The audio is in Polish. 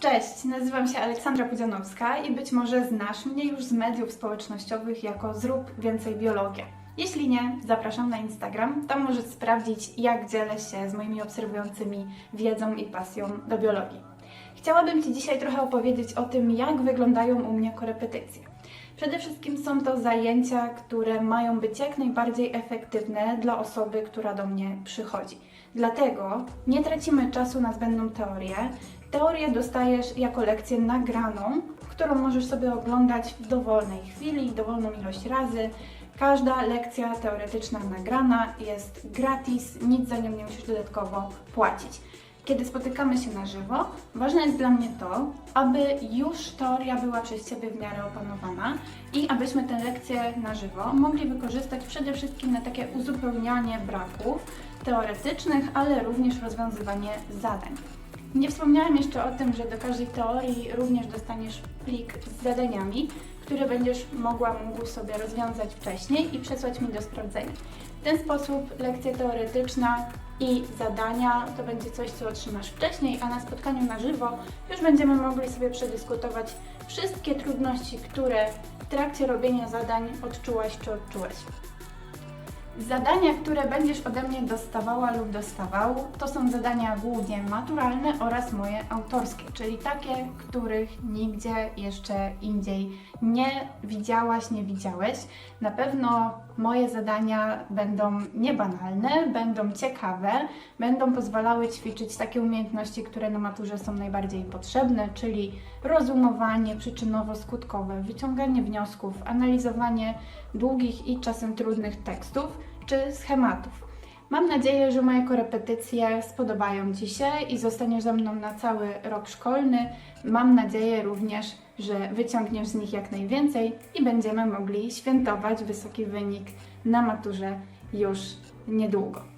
Cześć, nazywam się Aleksandra Pudzianowska i być może znasz mnie już z mediów społecznościowych jako Zrób Więcej Biologię. Jeśli nie, zapraszam na Instagram. Tam możesz sprawdzić, jak dzielę się z moimi obserwującymi wiedzą i pasją do biologii. Chciałabym Ci dzisiaj trochę opowiedzieć o tym, jak wyglądają u mnie korepetycje. Przede wszystkim są to zajęcia, które mają być jak najbardziej efektywne dla osoby, która do mnie przychodzi. Dlatego nie tracimy czasu na zbędną teorię. Teorię dostajesz jako lekcję nagraną, którą możesz sobie oglądać w dowolnej chwili, dowolną ilość razy. Każda lekcja teoretyczna nagrana jest gratis, nic za nią nie musisz dodatkowo płacić. Kiedy spotykamy się na żywo, ważne jest dla mnie to, aby już teoria była przez Ciebie w miarę opanowana i abyśmy tę lekcję na żywo mogli wykorzystać przede wszystkim na takie uzupełnianie braków teoretycznych, ale również rozwiązywanie zadań. Nie wspomniałam jeszcze o tym, że do każdej teorii również dostaniesz plik z zadaniami, które będziesz mogła, mógł sobie rozwiązać wcześniej i przesłać mi do sprawdzenia. W ten sposób lekcja teoretyczna i zadania to będzie coś, co otrzymasz wcześniej, a na spotkaniu na żywo już będziemy mogli sobie przedyskutować wszystkie trudności, które w trakcie robienia zadań odczułaś czy odczułeś. Zadania, które będziesz ode mnie dostawała lub dostawał, to są zadania głównie maturalne oraz moje autorskie, czyli takie, których nigdzie jeszcze indziej nie widziałaś, nie widziałeś. Na pewno moje zadania będą niebanalne, będą ciekawe, będą pozwalały ćwiczyć takie umiejętności, które na maturze są najbardziej potrzebne, czyli rozumowanie przyczynowo-skutkowe, wyciąganie wniosków, analizowanie długich i czasem trudnych tekstów czy schematów. Mam nadzieję, że moje korepetycje spodobają Ci się i zostaniesz ze mną na cały rok szkolny. Mam nadzieję również, że wyciągniesz z nich jak najwięcej i będziemy mogli świętować wysoki wynik na maturze już niedługo.